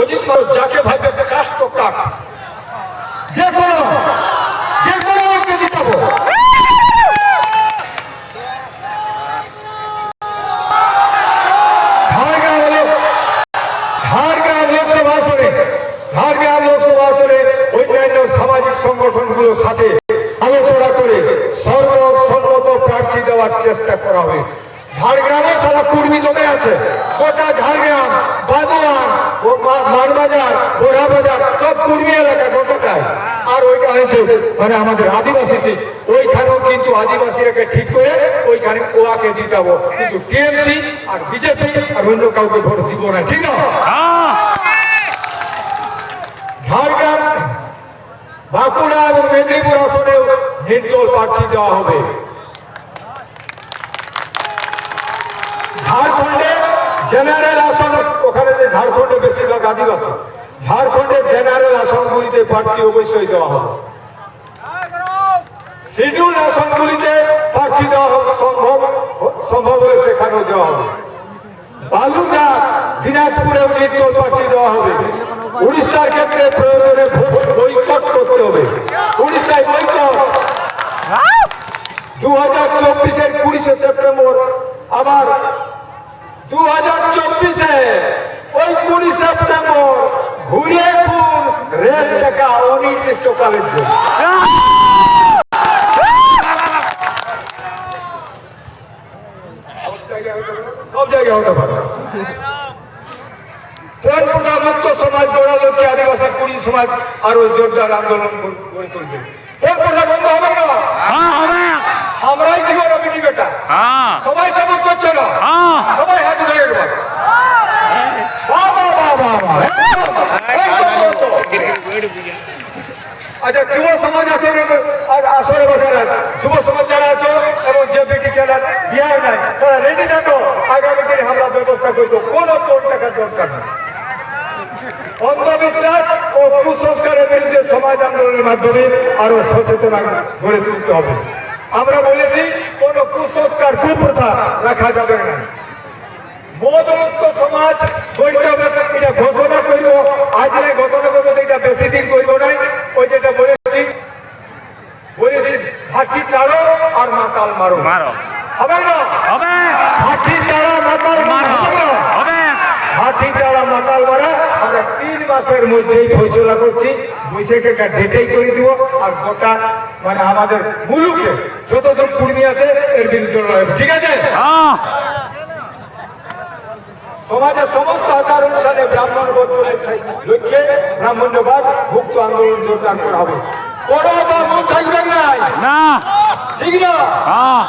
অজিত মারো যাকে ঝাড়গ্রাম লোকসভা আসনে অন্যান্য সামাজিক সংগঠনগুলোর সাথে আলোচনা করে সর্বসম্মত প্রার্থী দেওয়ার চেষ্টা করা হবে। ঝাড়গ্রামে সারা কর্মী জমে আছে। গোটা ঝাড়গ্রাম বাদুয়ান মানবাজার বোরাবাজার সব কর্মী এলাকা গোটাটায় আর ওইটা হয়েছে মানে আমাদের আদিবাসী ওইখানেও কিন্তু আদিবাসীরাকে ঠিক করে ওইখানে ওয়াকে জিতাবো। কিন্তু টিএমসি আর বিজেপি আর অন্য কাউকে ভোট দিব না, ঠিক না? ঝাড়গ্রাম, বাঁকুড়া এবং মেদিনীপুর আসনেও নির্দল প্রার্থী দেওয়া হবে। ঝাড়খণ্ডে জেনারেল আসন ওখানে যে ঝাড়খণ্ডে বেশিরভাগ আদিবাসী ঝাড়খণ্ডের জেনারেল আসনগুলিতে প্রার্থী অবশ্যই দেওয়া হবে। শিডিউল আসনগুলিতে প্রার্থী দেওয়া সম্ভব সম্ভব হলে সেখানেও দেওয়া হবে। বালুরঘাট দিনাজপুরেও নির্দল প্রার্থী দেওয়া হবে। উড়িষ্যার ক্ষেত্রে প্রয়োজনে ভোট বৈকট করতে হবে। উড়িষ্যায় বৈকট। দু হাজার চব্বিশের কুড়িশে সেপ্টেম্বর আবার দু হাজার চব্বিশে ওই কুড়ি সেপ্টেম্বর ঘুরে ঘুর রেল অনির্দিষ্টকালের জন্য। সব জায়গায় হতে পারে। মুক্ত সমাজ গড়া আদিবাসী কুড়ি সমাজ আরও জোরদার আন্দোলন কর- গড়ে তুলবে? পরপুরা বন্ধ হবে না? হ্যাঁ আমরাই জীবন অবিটি বেটা হ্যাঁ। সবাই সবুজ করছে না হ্যাঁ সবাই হাত উঠে গেল বাহ বাহ বাহ বাহ বাহ একদম সত্য। আচ্ছা যুব সমাজ আছে আসরে বসে যুব আছো যে বেটি যারা বিয়ে নাই রেডি থাকো আগামী দিনে আমরা ব্যবস্থা করব কোনো অন্ধবিশ্বাস ও কুসংস্কারের বিরুদ্ধে সমাজ আন্দোলনের মাধ্যমে আরও সচেতন গড়ে তুলতে হবে আমরা বলেছি কোন কুসংস্কার কুপ্রথা রাখা যাবে না মদমুক্ত সমাজ গড়তে হবে এটা ঘোষণা করব আজ নাই ঘোষণা করব তো এটা বেশি দিন করব নাই ওই যেটা বলেছি বলেছি হাতি তাড়ো আর মাতাল মারো। মারো। হবে হবে। হাতি তাড়া মাতাল মারো। হবে। হাতি চালা মাতাল মারা। আমরা তিন মাসের মধ্যেই ফয়সলা করছি। বৈশাখ একটা ডেটেই করে দিব। আর গোটা মানে আমাদের মুলুকে যতদূর কুর্মী আছে এর বিরুদ্ধে। ঠিক আছে? হ্যাঁ সমাজের সমস্ত আচার অনুষ্ঠানে ব্রাহ্মণ লক্ষ্যে ব্রাহ্মণ্যবাদ মুক্ত আন্দোলন জোরদার করা হবে। কোনো বামুন থাকবেন না। ঠিক না? হ্যাঁ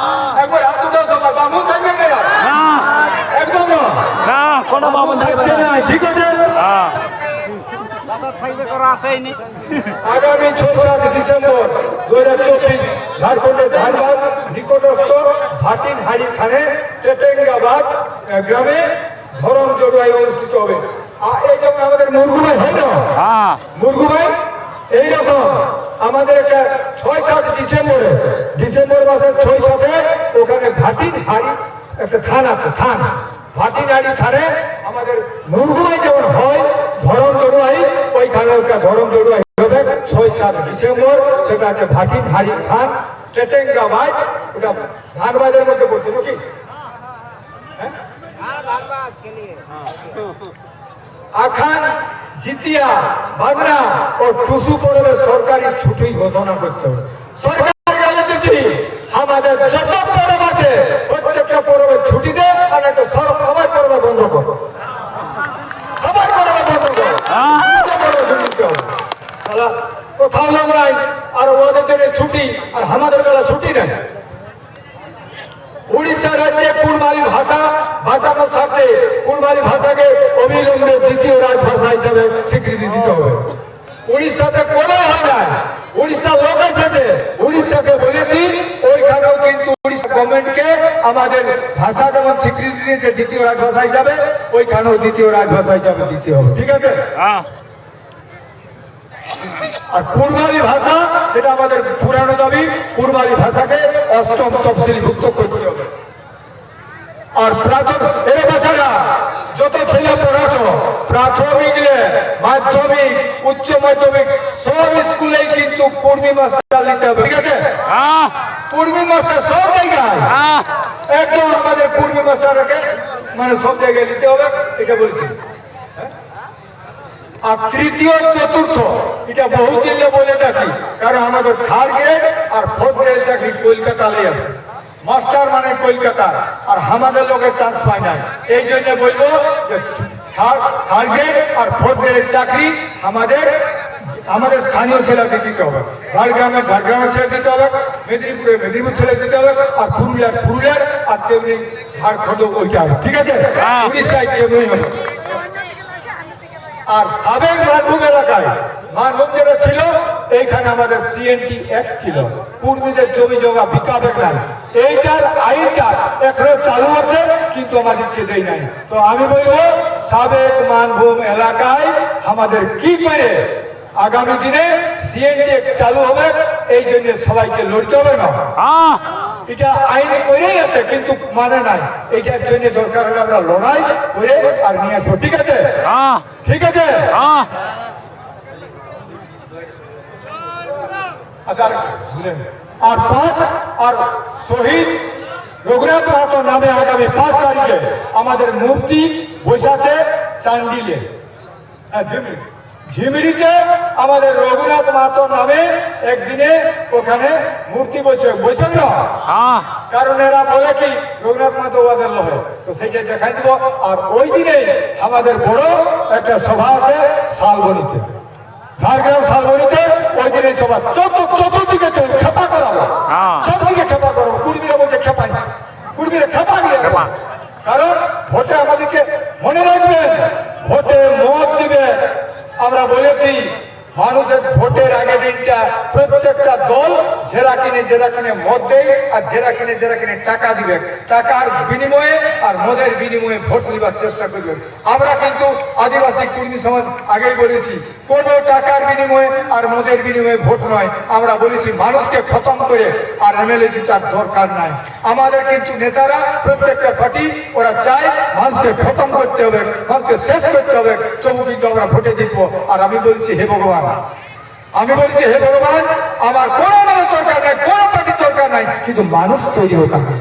একবার হাত উঠাও সবাই বামুন থাকবেন না। না। একদম না। কোনো বাবন থাকবে না। ঠিক আছে? হ্যাঁ আগামী ছয় সাত ডিসেম্বর দু হাজার চব্বিশ ঝাড়খণ্ডের ধানবাদ নিকটস্থ ভাটিন হাড়ি খানে টেটেঙ্গাবাদ গ্রামে ধরম জড়ুয়াই অনুষ্ঠিত হবে। আর এই যেমন আমাদের মুরগুমাই হয় না? হ্যাঁ। মুরগুমাই এইরকম আমাদের একটা ছয় সাত ডিসেম্বরে ডিসেম্বর মাসের ছয় সাথে ওখানে ভাটিন হাড়ি একটা থান আছে থান। ভাটিন হাড়ি থানে আমাদের মুরগুমাই যেমন হয় ধরম জড়ুয়াই ওইখানে একটা ধরম জড়ুয়াই ছয় সাত ডিসেম্বর সেটা হচ্ছে ভাটিন হাড়ি থান টেটেঙ্গাবাদ ওটা ধানবাদের মধ্যে পড়ছে নাকি? আখান জিতিয়া বাগনা ও টুসু পড়বে সরকারি ছুটি ঘোষণা করতে হবে সরকার দিচ্ছি আমাদের যত পরব আছে প্রত্যেকটা পরবে ছুটি দে আর একটা সব সবাই পরবে বন্ধ করো সবাই পরবে বন্ধ করো। পরবে ছুটি দিতে হবে। শালা, কোথাও লোক নাই আর ওদের ছুটি আর আমাদের বেলা ছুটি রাজ্যে ভাষা বাঁচানোর স্বার্থে কুড়মালি ভাষাকে অবিলম্বে দ্বিতীয় রাজভাষা হিসাবে স্বীকৃতি দিতে হবে। উড়িষ্যাতে কোনো হয় না উড়িষ্যার লোক এসেছে। উড়িষ্যাকে বলেছি ওইখানেও কিন্তু উড়িষ্যা গভর্নমেন্টকে আমাদের ভাষা যেমন স্বীকৃতি দিয়েছে দ্বিতীয় রাজভাষা হিসাবে ওইখানেও দ্বিতীয় রাজভাষা হিসাবে দিতে হবে। ঠিক আছে? হ্যাঁ। আর কুরবানি ভাষা যেটা আমাদের পুরানো দাবি কুরবানি ভাষাকে অষ্টম তফসিলভুক্ত করতে হবে। আর প্রাথমিক এর বাচ্চারা যত ছেলে পড়াচ্ছ প্রাথমিক লে, মাধ্যমিক উচ্চ মাধ্যমিক সব স্কুলেই কিন্তু কর্মী মাস্টার নিতে হবে ঠিক আছে? কর্মী মাস্টার সব জায়গায়। একদম আমাদের কর্মী মাস্টারকে মানে সব জায়গায় নিতে হবে এটা বলছি? আর তৃতীয় চতুর্থ এটা বহু দিনে বলে যাচ্ছি কারণ আমাদের থার্ড গ্রেড আর ফোর্থ গ্রেড চাকরি কলকাতালে আছে। মাস্টার মানে কলকাতা আর আমাদের লোকের চান্স পায় না এই জন্য বলব যে থার্ড গ্রেড আর ফোর্থ গ্রেডের চাকরি আমাদের আমাদের স্থানীয় ছেলেদের দিতে হবে। ঝাড়গ্রামে ঝাড়গ্রামের ছেলে দিতে হবে মেদিনীপুরে মেদিনীপুর ছেলে দিতে হবে আর পুরুলিয়ার পুরুলিয়ার আর তেমনি ঝাড়খণ্ড ওইটা হবে। ঠিক আছে? হ্যাঁ। উড়িষ্যায় তেমনি হবে। আর সাবেক মানভূম এলাকায় মানভূম যেটা ছিল এইখানে আমাদের সিএনটি এক ছিল। পূর্বীদের জমি জমা বিকাবে নাই। এইটার আইনটা এখনও চালু আছে কিন্তু আমাদেরকে দেয় নাই। তো আমি বলব সাবেক মানভূম এলাকায় আমাদের কি করে আগামী দিনে সিএনটি চালু হবে এই জন্য সবাইকে লড়তে হবে না। এটা আইন করেই আছে কিন্তু মানে নাই। এইটার জন্য দরকার হলে আমরা লড়াই করে আর নিয়ে আসব। ঠিক আছে? ঠিক আছে? আর পাঁচ আর শহীদ রঘুনাথ মাহাতো নামে আগামী পাঁচ তারিখে আমাদের মূর্তি বসাছে চান্ডিলে। ঝিমড়িতে আমাদের রঘুনাথ মাহাতো নামে একদিনে ওখানে মূর্তি বসে বসে না? কারণ এরা বলে কি রঘুনাথ মাহাতো ওদের লহে। তো সেইটা দেখাই দিব। আর ওই দিনে আমাদের বড় একটা সভা আছে শালবনিতে। ঝাড়গ্রাম শালবনিতে ওই দিনে সভা। চত চতুর্দিকে চল খেপা করাবো হ্যাঁ। সব দিকে খেপা করাবো কুড়িদিনে বলছে খেপাই কুড়িদিনে খেপা দিয়ে দেবো। খেপা। কারণ ভোটে আমাদেরকে মনে রাখবেন ভোটে মত দিবে আমরা বলেছি মানুষের ভোটের আগে দিনটা প্রত্যেকটা দল জেরা কিনে মত দেয় আর জেরা কিনে টাকা দিবে, টাকার বিনিময়ে আর মদের বিনিময়ে ভোট নিবার চেষ্টা করবেন আমরা কিন্তু আদিবাসী কর্মী সমাজ আগেই বলেছি, কোনো টাকার বিনিময়ে আর মদের বিনিময়ে ভোট নয়। আমরা বলেছি, মানুষকে খতম করে আর এমএলএ জিতার দরকার নাই। আমাদের কিন্তু নেতারা, প্রত্যেকটা পার্টি, ওরা চায় মানুষকে খতম করতে হবে, মানুষকে শেষ করতে হবে। তবু কিন্তু আমরা ভোটে জিতবো। আর আমি বলছি, হে ভগবান, আমি বলছি, হে ভগবান, আমার কোনো দলের দরকার নাই কোনো পার্টির দরকার নাই কিন্তু মানুষ তৈরি হোক আগে।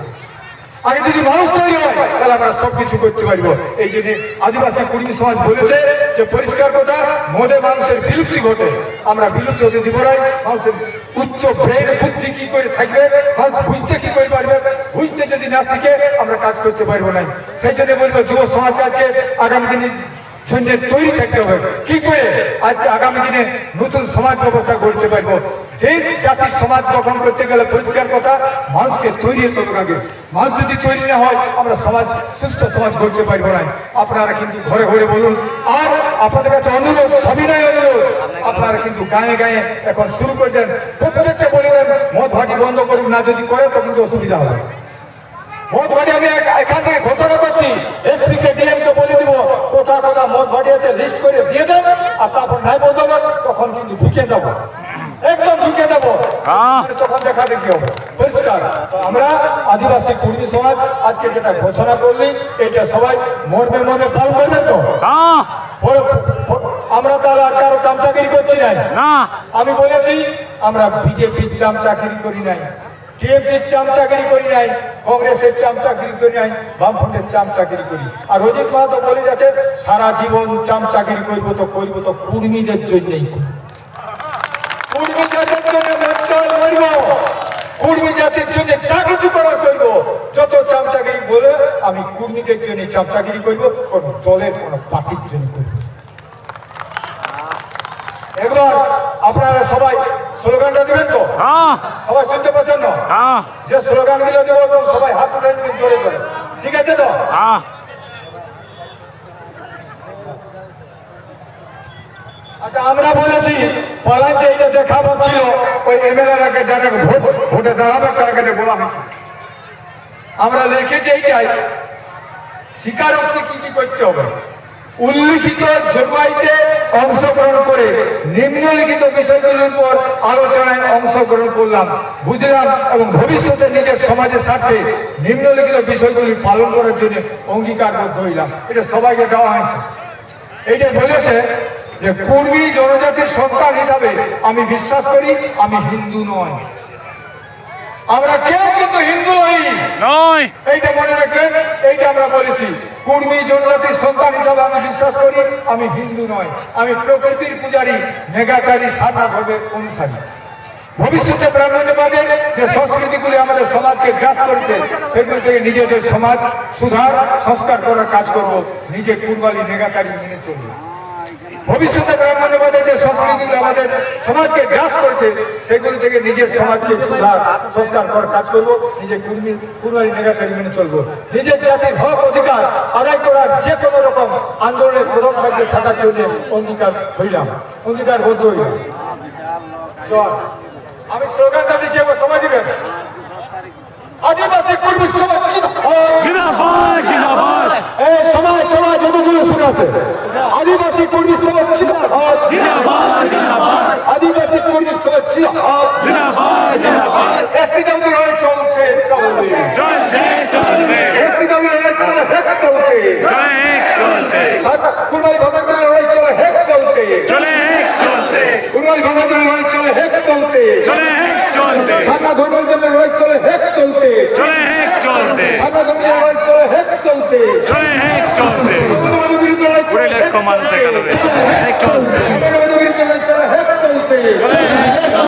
যদি মানুষ তৈরি হয়, তাহলে আমরা সবকিছু করতে পারব। এই জন্য আদিবাসী কর্মী সমাজ বলেছে যে পরিষ্কার কথা, মদে মানুষের বিলুপ্তি ঘটে। আমরা বিলুপ্তি হতে দিব না। মানুষের উচ্চ ব্রেন বুদ্ধি কি করে থাকবে? মানুষ বুঝতে কি করে পারবে? বুঝতে যদি না শিখে, আমরা কাজ করতে পারব না। সেই জন্য বলব, যুব সমাজ আজকে আগামী দিনে জন্য তৈরি থাকতে হবে। কি করে? আজকে আগামী দিনে নতুন সমাজ ব্যবস্থা গড়তে পারব। দেশ জাতির সমাজ গঠন করতে গেলে পরিষ্কার কথা, মানুষকে তৈরি হতে হবে আগে। মানুষ যদি তৈরি না হয়, আমরা সমাজ, সুস্থ সমাজ গড়তে পারব না। আপনারা কিন্তু ঘরে ঘরে বলুন। আর আপনাদের কাছে অনুরোধ, সবিনয় অনুরোধ, আপনারা কিন্তু গায়ে গায়ে এখন শুরু করছেন প্রত্যেকটা পরিবার মদ ভাটি বন্ধ করুন না যদি করে, তো কিন্তু অসুবিধা হবে। ভাটি আমি এক- এখান থেকে ঘোষণা করছি এসপি কে ডিএম কে বলে দিব কোথা কোথা লিস্ট করে দিয়ে দেন আর তারপর নাই বলতে তখন কিন্তু ঢুকে যাব। একদম ঢুকে যাব। হ্যাঁ। তখন দেখা দেখি হবে। পরিষ্কার। তো আমরা আদিবাসী কর্মী সমাজ আজকে যেটা ঘোষণা করলি এটা সবাই মর্মে মর্মে পালন করবেন তো? হ্যাঁ। আমরা তাহলে আর কারও চামচাগিরি করছি না। আমি বলেছি আমরা বিজেপির চামচাগিরি করি নাই। টিএমসির চামচাগিরি করি নাই, কংগ্রেসের চামচাগিরি করি নাই, বামফ্রন্টের চামচাগিরি করি। আর অজিত মাহাতো বলে যাচ্ছে, সারা জীবন চামচাগিরি করব তো করব তো কুর্মীদের জন্যই। কুর্মী জন্য করব, কুর্মী জাতির জন্য যা কিছু করার করব। বলে আমি কুর্মীদের জন্য চামচাগিরি করব, কোন দলের, কোন পার্টির জন্য করব এবার আপনারা সবাই স্লোগানটা দিবেন তো? হ্যাঁ। সবাই শুনতে পাচ্ছেন না হ্যাঁ। যে স্লোগানগুলো দেবো সবাই হাত উঠে জোরে জোরে ঠিক আছে তো? হ্যাঁ। আচ্ছা আমরা বলেছি যে এটা দেখাবো ছিল ওই এমএলএ যারা ভোট ভোটে দাঁড়াবে তার কাছে বলা আমরা লিখেছি এইটাই স্বীকারোক্তি কি কি করতে হবে? উল্লিখিত জলবায়ুতে অংশগ্রহণ করে নিম্নলিখিত বিষয়গুলির উপর আলোচনায় অংশগ্রহণ করলাম। বুঝলাম এবং ভবিষ্যতে নিজের সমাজের স্বার্থে নিম্নলিখিত বিষয়গুলি পালন করার জন্য অঙ্গীকারবদ্ধ হইলাম। এটা সবাইকে দেওয়া হয়েছে। এইটা বলেছে যে কুর্মী জনজাতির সন্তান হিসাবে আমি বিশ্বাস করি আমি হিন্দু নয় আমরা কেউ কিন্তু হিন্দু নই। নয়। এইটা মনে রাখবেন এইটা আমরা বলেছি। কুর্মী জনজাতির সন্তান হিসাবে আমি বিশ্বাস করি, আমি হিন্দু নয়, আমি প্রকৃতির পূজারী, মেঘাচারী সারনা ধর্মের অনুসারী। ভবিষ্যতে ব্রাহ্মণ্যবাদের যে সংস্কৃতিগুলি আমাদের সমাজকে গ্রাস করছে, সেগুলি থেকে নিজেদের সমাজ সুধার, সংস্কার করার কাজ করব নিজে কুরবালি মেঘাচারী মেনে চলবো। ভবিষ্যতে ব্রাহ্মণ্যবাদের যে সংস্কৃতিগুলো আমাদের সমাজকে গ্রাস করছে সেগুলি থেকে নিজের সমাজকে সুধার সংস্কার করার কাজ করব নিজে কুর্মী কুরবানি নেগাচারী মেনে চলবো। নিজের জাতির হক অধিকার আদায় করার যে কোনো রকম আন্দোলনের প্রধান সাহায্যে থাকার জন্য অঙ্গীকার হইলাম। অঙ্গীকার বদ্ধ হইলাম আমি স্লোগানটা দিচ্ছি এবার সময় দিবেন। আদিবাসী কর্মী সমাজ সমাজ সমাজ যত দূরে শুনে আছে। আদিবাসী কর্মী সমাজ জিন্দাবাদ। জিন্দাবাদ জিন্দাবাদ আদিবাসী কর্মী সমাজ জিন্দাবাদ। জিন্দাবাদ জিন্দাবাদ STW লড়াই চলছে চলবে চলছে চলবে STW লড়াই চলে হেক চলছে চলে এক চলতে কুরবানি ভাষা করে লড়াই চলে হেক চলতে চলে এক চলতে কুরবানি ভাষা করে লড়াই চলে হেক চলতে চলে এক চলতে ধারণা ধর্মের জন্য লড়াই চলে হেক চলতে চলে চলতে ধারণা ধর্মের লড়াই চলে হেক চলতে চলে এক চলতে কুড়ি লক্ষ মানুষ এখানে